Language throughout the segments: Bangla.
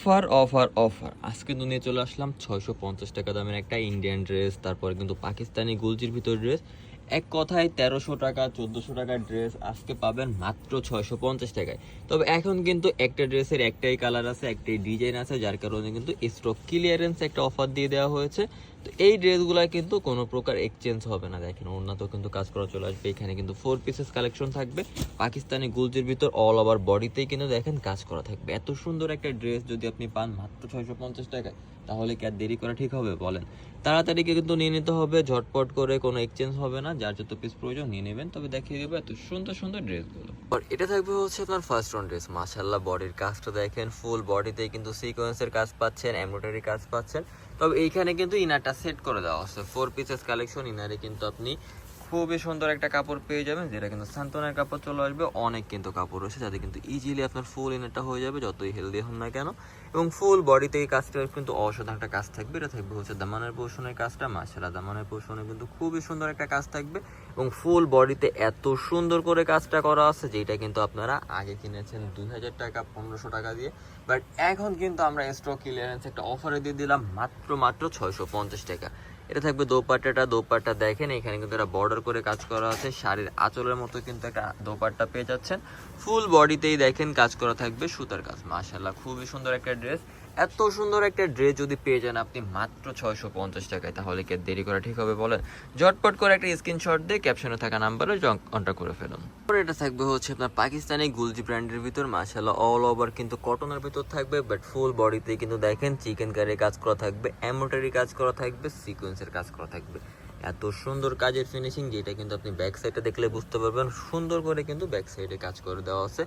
Offer offer offer. আজকে কিন্তু নিয়ে চলে আসলাম ছয়শো পঞ্চাশ টাকা দামের একটা ইন্ডিয়ান ড্রেস তারপরে কিন্তু পাকিস্তানি গুলজির ভিতর ড্রেস এক কথায় তেরোশো টাকা, চোদ্দোশো টাকার ড্রেস আজকে পাবেন মাত্র ছয়শো পঞ্চাশ টাকায়। তবে এখন কিন্তু একটা ড্রেসের একটাই কালার আছে, একটাই ডিজাইন আছে, যার কারণে কিন্তু স্টক ক্লিয়ারেন্স একটা অফার দিয়ে দেওয়া হয়েছে। তো এই ড্রেসগুলো কিন্তু কোনো প্রকার এক্সচেঞ্জ হবে না। দেখেন ওনাতেও কিন্তু কাজ করা চলে আসবে। এখানে কিন্তু ফোর পিসেস কালেকশন থাকবে। পাকিস্তানি গুলজির ভিতর অল ওভার বডিতেই কিন্তু দেখেন কাজ করা থাকবে। এত সুন্দর একটা ড্রেস যদি আপনি পান মাত্র ছয়শো পঞ্চাশ টাকায়, তাহলে কি আর দেরি করা ঠিক হবে বলেন? তাড়াতাড়ি কিন্তু নিয়ে নিতে হবে, ঝটপট করে কোনো এক্সচেঞ্জ হবে না। যার যত পিস প্রয়োজন নিয়ে নেবেন, তবে দেখিয়ে দেবো এত সুন্দর সুন্দর ড্রেসগুলো। আর এটা থাকবে হচ্ছে আপনার ফার্স্ট রাউন্ড ড্রেস মাশাল্লাহ বডির কাজটা দেখেন ফুল বডিতে কিন্তু সিকোয়েন্সের কাজ পাচ্ছেন এমব্রয়ডারি কাজ পাচ্ছেন। তবে এইখানে কিন্তু ইনারটা সেট করে দেওয়া আছে। ফোর পিসেস কালেকশন ইনারে কিন্তু আপনি খুবই সুন্দর একটা কাপড় পেয়ে যাবেন, যেটা কিন্তু সান্তনের কাপড় চলে আসবে। অনেক কিন্তু কাপড় রয়েছে, যাতে কিন্তু ইজিলি আপনার ফুল ইনারটা হয়ে যাবে, যতই হেলদি হন না কেন। এবং ফুল বডিতে এই কাজটা কিন্তু অসাধারণ একটা কাজ থাকবে। এটা থাকবে হচ্ছে দামানের পোষণের কাজটা মাসালা দামানের পোষণে কিন্তু খুবই সুন্দর একটা কাজ থাকবে। এবং ফুল বডিতে এত সুন্দর করে কাজটা করা আছে, যেটা কিন্তু আপনারা আগে কিনেছেন দুই হাজার টাকা, পনেরোশো টাকা দিয়ে। বাট এখন কিন্তু আমরা স্টক ক্লিয়ারেন্স একটা অফারে দিয়ে দিলাম, মাত্র মাত্র ছয়শো পঞ্চাশ টাকা। এটা থাকবে দোপাট্টাটা, দোপাট্টা দেখেন, এখানে কিন্তু এটা বর্ডার করে কাজ করা আছে। শাড়ির আঁচলের মতো কিন্তু একটা দোপাট্টা পেয়ে যাচ্ছেন। ফুল বডিতেই দেখেন কাজ করা থাকবে সুতার কাজ। মাশাল্লাহ খুবই সুন্দর একটা ড্রেস এত সুন্দর একটা ড্রেস যদি পেয়ে যান আপনি মাত্র ছয়শো পঞ্চাশ টাকায়, তাহলে কি দেরি করা ঠিক হবে বলেন? ঝটপট করে একটা স্ক্রিনশট দিয়ে ক্যাপশনে থাকা নাম্বারে কন্ট্যাক্ট করে ফেলুন। এটা থাকবে হচ্ছে আপনার পাকিস্তানি গুলজি ব্র্যান্ডের ভিতর মাশাল্লাহ অল ওভার কিন্তু কটনের ভিতর থাকবে বাট ফুল বডিতে কিন্তু দেখেন চিকেন কারি কাজ করা থাকবে এমব্রয়ডারি কাজ করা থাকবে সিকোয়েন্সের কাজ করা থাকবে। এত সুন্দর কাজের ফিনিশিং যেটা কিন্তু আপনি ব্যাক সাইডে দেখলে বুঝতে পারবেন। সুন্দর করে কিন্তু ব্যাক সাইডে কাজ করে দেওয়া আছে,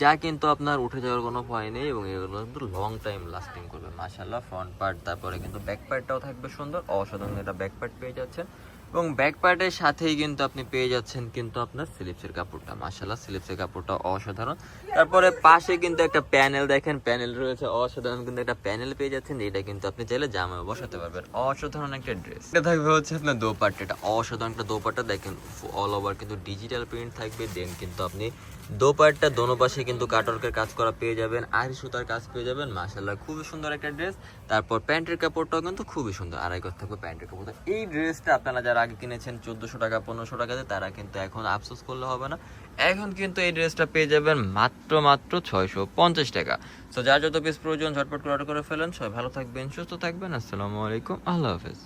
যা কিন্তু আপনার উঠে যাওয়ার কোনো ভয় নেই এবং এগুলো কিন্তু লং টাইম লাস্টিং করবে। মাসাল্লাহ ফ্রন্ট পার্ট তারপরে কিন্তু ব্যাক পার্টটাও থাকবে সুন্দর। অসাধারণ এটা ব্যাক পার্ট পেয়ে যাচ্ছেন। এবং ব্যাক পার্টের সাথেই কিন্তু আপনি পেয়ে যাচ্ছেন কিন্তু আপনার স্লিপসের কাপড়টা। মাশাল্লাহ স্লিপসের কাপড়টা অসাধারণ। তারপরে পাশে কিন্তু একটা প্যানেল দেখেন, প্যানেল রয়েছে, অসাধারণ কিন্তু একটা প্যানেল পেয়ে যাচ্ছেন। যেটা কিন্তু আপনি চাইলে জামায় বসাতে পারবেন। অসাধারণ একটা ড্রেস। এটা থাকবে হচ্ছে আপনার দোপাট্টা। এটা অসাধারণ একটা দোপাট্টা। দেখেন অল ওভার কিন্তু ডিজিটাল প্রিন্ট থাকবে। দেন কিন্তু আপনি দোপাট্টা, দোনো পাশে কিন্তু কাটরকের কাজ করা পেয়ে যাবেন আরি সুতার কাজ পেয়ে যাবেন। মাশাল্লাহ খুবই সুন্দর একটা ড্রেস। তারপর প্যান্টের কাপড়টাও কিন্তু খুবই সুন্দর। আড়াই থাকবে প্যান্টের কাপড়। এই ড্রেসটা আপনারা যারা আগে কিনেছেন চোদ্দোশো টাকা, পনেরোশো টাকাতে, তারা কিন্তু এখন আফসোস করলে হবে না। এখন কিন্তু এই ড্রেসটা পেয়ে যাবেন মাত্র মাত্র ছয়শো পঞ্চাশ টাকা। তো যার যত পিস প্রয়োজন, ঝটপট করে অর্ডার করে ফেলেন। সবাই ভালো থাকবেন, সুস্থ থাকবেন। আসসালামু আলাইকুম। আল্লাহ হাফেজ।